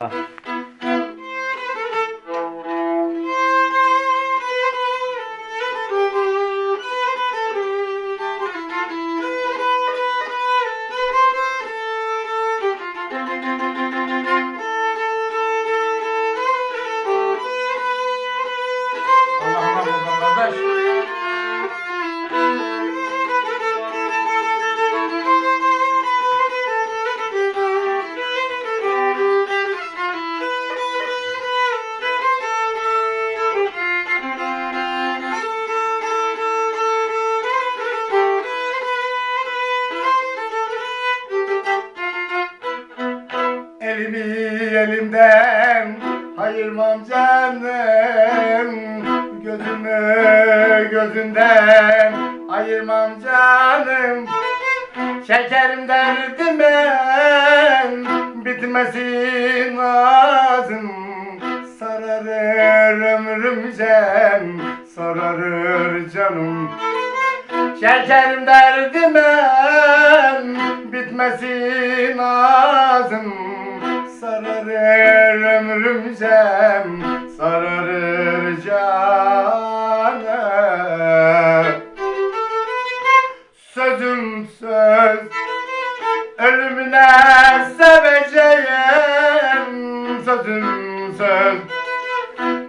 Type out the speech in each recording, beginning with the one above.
Uh. Elimden. Ayırmam canım Gözümü gözünden. Ayırmam canım Şekerim derdime bitmesin lazım Sararır ömrümce sararır canım. Şekerim derdime bitmesi lazım Sararır ömrümce sararır canım Sözüm söz ölümüne seveceğim. Sözüm söz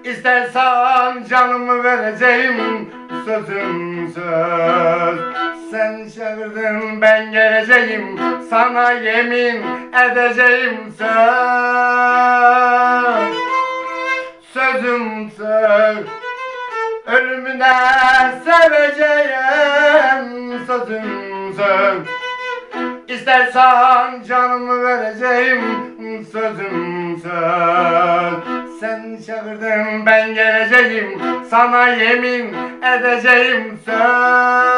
İstersen canımı vereceğim. Sözüm söz Sen çağırdın ben geleceğim sana yemin edeceğim söz. Sözüm söz. Ölümüne seveceğim sözüm söz. İstersen canımı vereceğim sözüm söz. Sen çağırdın ben geleceğim. Sana yemin edeceğim söz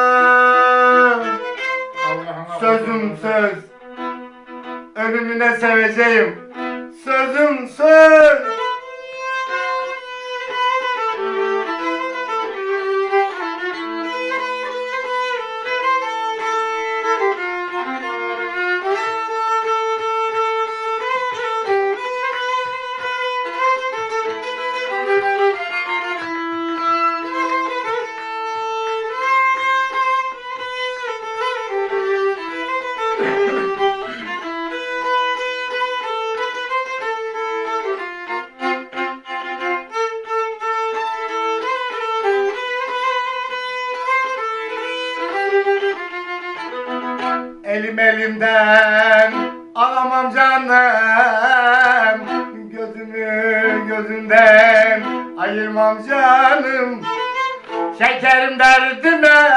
söz. Ölümüne seveceğim. Sözüm söz Elim elimden alamam canım. Gözümü gözünden ayırmam canım. Şekerim derdime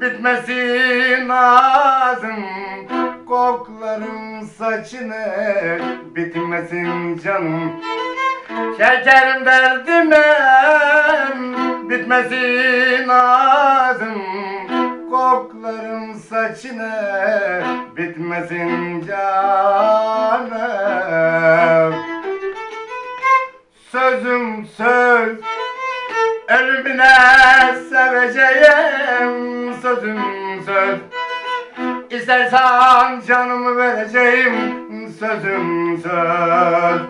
bitmesi lazım Koklarım saçını bitmesin canım. Şekerim derdime bitmesi lazım Saçını bitmesin canım. Sözüm söz ölümüne seveceğim. Sözüm söz İstersen canımı vereceğim. Sözüm söz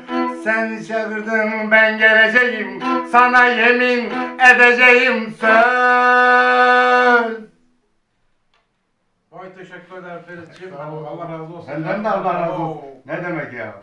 Sen çağırdın ben geleceğim. Sana yemin edeceğim. Söz Vay teşekkür ederim Ferit'ciğim. Allah razı olsun. Senden de Allah razı olsun. Ne demek ya?